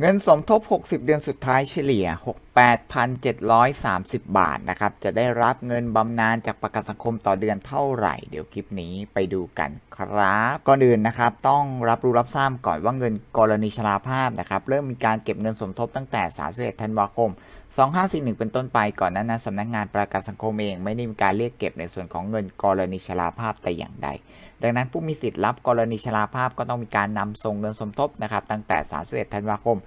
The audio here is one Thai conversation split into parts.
เงินสมทบ 60 เดือนสุดท้ายเฉลี่ย 68,730 บาทนะครับ จะได้รับเงินบำนาญจากประกันสังคมต่อเดือนเท่าไหร่ เดี๋ยวคลิปนี้ไปดูกันครับ ก่อนอื่นนะครับ ต้องรับรู้รับทราบก่อนว่าเงินกรณีชราภาพนะครับ เริ่มมีการเก็บเงินสมทบตั้งแต่ 31 ธันวาคม 2541 เป็นต้นไปก่อนหนั้นนะสำนักงานประกันสังคมเองไม่ได้มีการเรียกเก็บในส่วนของเงินกรณีชราภาพแต่อย่างใด ดังนั้นผู้มีสิทธิ์รับกรณีชราภาพก็ต้องมีการนำส่งเงินสมทบนะครับตั้งแต่ 31 ธันวาคม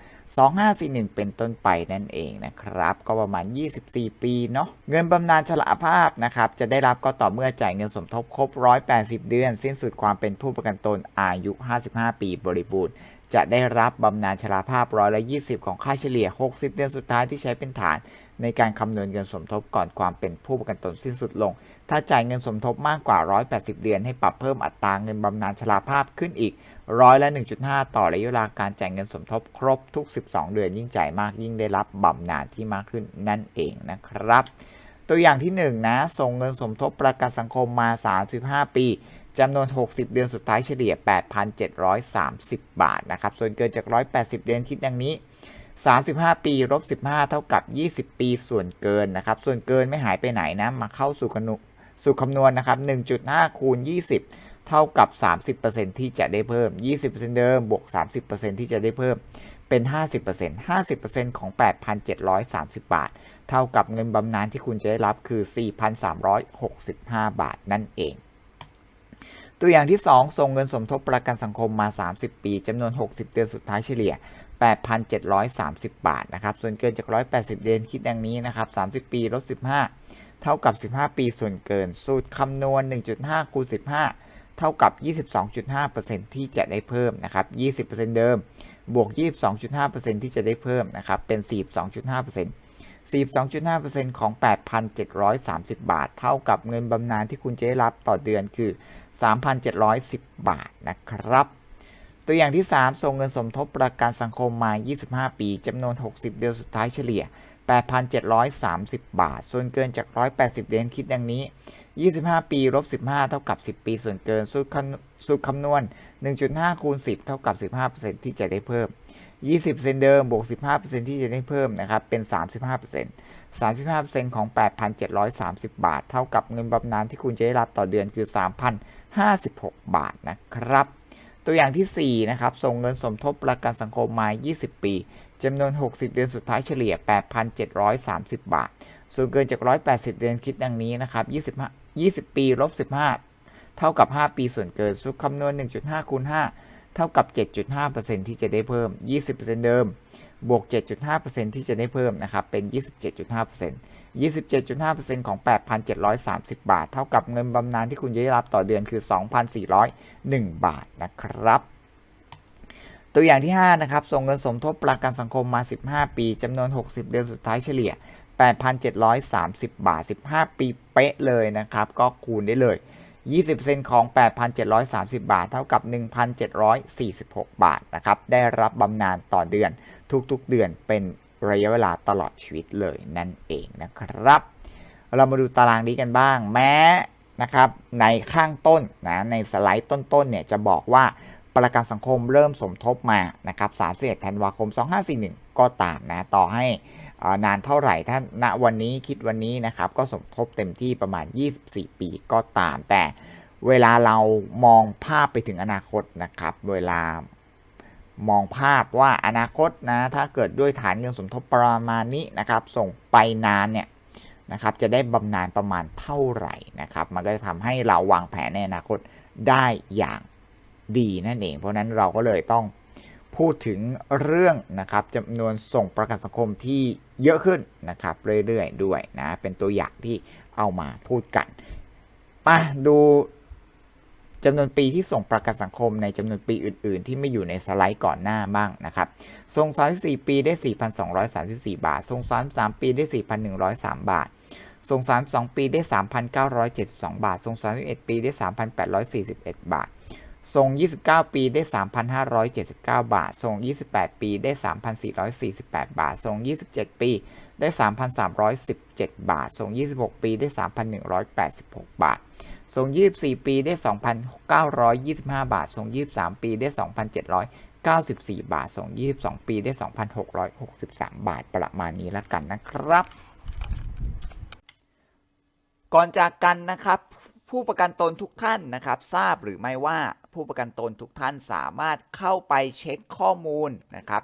2541 เป็นต้นไปนั่นเองนะครับ ก็ประมาณ 24 ปีเนาะเงินบำนาญชราภาพนะครับจะได้รับก็ต่อเมื่อจ่ายเงินสมทบครบ 180 เดือน สิ้นสุดความเป็นผู้ประกันตนอายุ 55 ปีบริบูรณ์ จะได้รับบำนาญชราภาพร้อยละ20 ของค่าเฉลี่ย 60 เดือนสุดท้ายที่ใช้เป็นฐาน ในการคำนวณเงินสมทบก่อนความเป็นผู้ประกันตนสิ้นสุดลง ถ้าจ่ายเงินสมทบมากกว่า 180 เดือน ให้ปรับเพิ่มอัตราเงินบำนาญชราภาพขึ้นอีกร้อยละ 1.5 ต่อระยะเวลาการจ่ายเงินสมทบครบทุก 12 เดือนยิ่งจ่ายมากยิ่งได้รับบำนาญที่มากขึ้นนั่นเองนะครับ ตัวอย่างที่ 1 นะ ส่งเงินสมทบประกันสังคมมา 35 ปี จำนวน 60 เดือนสุดท้ายเฉลี่ย 8,730 บาทนะครับ ส่วนเกินจาก 180 เดือนคิดดังนี้ 35 ปีลบ15 เท่ากับ 20 ปีส่วนเกินนะครับ ส่วนเกินไม่หายไปไหนนะ มาเข้าสู่คำนวณสู่คำนวณนะครับ 1.5 คูณ 20 เท่ากับ 30%ที่จะได้เพิ่ม 20%เดิม บวก 30%ที่จะได้เพิ่ม เป็น 50% 50%ของ 8,730 บาท เท่ากับเงินบำนาญที่คุณจะได้รับคือ 4,365 บาทนั่นเอง ตัวอย่างที่ 2 ส่งเงินสมทบประกันสังคมมา 30 ปีจำนวน 60 เดือนสุดท้ายเฉลี่ย 8,730 บาทนะครับ ส่วนเกินจาก 180 เดือนคิดดังนี้นะครับ 30 ปีลบ 15 เท่ากับ 15 ปีส่วนเกิน สูตรคำนวณ 1.5 คูณ 15 เท่ากับ 22.5%ที่จะได้เพิ่มนะครับ 20%เดิม บวก 22.5%ที่จะได้เพิ่มนะครับ เป็น 42.5% 42.5%ของ 8,730 บาท เท่ากับเงินบำนาญที่คุณจะได้รับต่อเดือนคือ 3,710 บาทนะครับ ตัวอย่างที่ 3 ส่งเงินสมทบประกันสังคมมา 25 ปีจำนวน 60 เดือนสุดท้ายเฉลี่ย 8,730 บาท ส่วนเกินจาก 180 เดือนคิดดังนี้ 25 ปีลบ15 เท่ากับ 10 ปี ส่วนเกินสูตรคำนวณ 1.5 คูณ 10 เท่ากับ 15%ที่จะได้เพิ่ม 20%เดิมบวก 15%ที่จะได้เพิ่มนะครับ เป็น 35% 35%ของ 8,730 บาท เท่ากับเงินบำนาญที่คุณจะได้รับต่อเดือนคือ 56 บาทนะครับ ตัวอย่างที่ 4 นะครับ ส่งเงินสมทบประกันสังคมมา 20 ปีจำนวน 60 เดือนสุดท้ายเฉลี่ย 8,730 บาท ส่วนเกินจาก 180 เดือนคิดดังนี้นะครับ25 20 ปีลบ15 เท่ากับ 5 ปีส่วนเกินสูตรคำนวณ 1.5 คูณ 5 เท่ากับ 7.5%ที่จะได้เพิ่ม 20%เดิม บวก 7.5%ที่จะได้เพิ่มนะครับ เป็น 27.5% 27.5%ของ 8,730 บาท เท่ากับเงินบำนาญที่คุณจะได้รับต่อเดือนคือ 2,401 บาทนะครับ ตัวอย่างที่ 5 นะครับ ส่งเงินสมทบประกันสังคมมา 15 ปีจำนวน 60 เดือนสุดท้ายเฉลี่ย 8,730 บาท 15 ปีเป๊ะเลยนะครับ ก็คูณได้เลย 20%ของ 8,730 บาท เท่ากับ 1,746 บาทนะครับ ได้รับบำนาญต่อเดือนทุกๆเดือนเป็น ระยะเวลาตลอดชีวิตเลยนั่นเองนะครับ เรามาดูตารางนี้กันบ้าง แม้นะครับในข้างต้นนะในสไลด์ต้นๆเนี่ยจะบอกว่าประกันสังคมเริ่มสมทบมานะครับ31ธันวาคม 2541 ก็ตามนะต่อให้นานเท่าไหร่ถ้านณวันนี้คิดวันนี้นะครับก็สมทบเต็มที่ประมาณ 24 ปีก็ตาม แต่เวลาเรามองภาพไปถึงอนาคตนะครับ เวลา มองภาพว่าอนาคตนะถ้าเกิดด้วยฐานเงินสมทบประมาณนี้นะครับ ส่งไปนานเนี่ยนะครับจะได้บำนาญประมาณเท่าไหร่นะครับมันก็จะทำให้เราวางแผนในอนาคตได้อย่างดีนั่นเอง เพราะนั้นเราก็เลยต้องพูดถึงเรื่องนะครับจำนวนส่งประกันสังคมที่เยอะขึ้นนะครับเรื่อยๆด้วยนะเป็นตัวอย่างที่เอามาพูดกันมาดู จำนวนปีที่ส่งประกันสังคมในจำนวนปีอื่น ๆ ที่ไม่อยู่ในสไลด์ก่อนหน้าบ้างนะครับ ส่ง 34 ปีได้ 4,234 บาท ส่ง 33 ปีได้ 4,103 บาท ส่ง 32 ปีได้ 3,972 บาท ส่ง 31 ปีได้ 3,841 บาท ส่ง 29 ปีได้ 3,579 บาท ส่ง 28 ปีได้ 3,448 บาท ส่ง 27 ปีได้ 3,317 บาท ส่ง 26 ปีได้ 3,186 บาท ส่ง24 ปีได้ 2,925 บาทส่ง23 ปีได้ 2,794 บาทส่ง22 ปีได้ 2,663 บาทประมาณนี้แล้วกันนะครับ ก่อนจากกันนะครับ ผู้ประกันตนทุกท่านนะครับ ทราบหรือไม่ว่าผู้ประกันตนทุกท่านสามารถเข้าไปเช็คข้อมูลนะครับ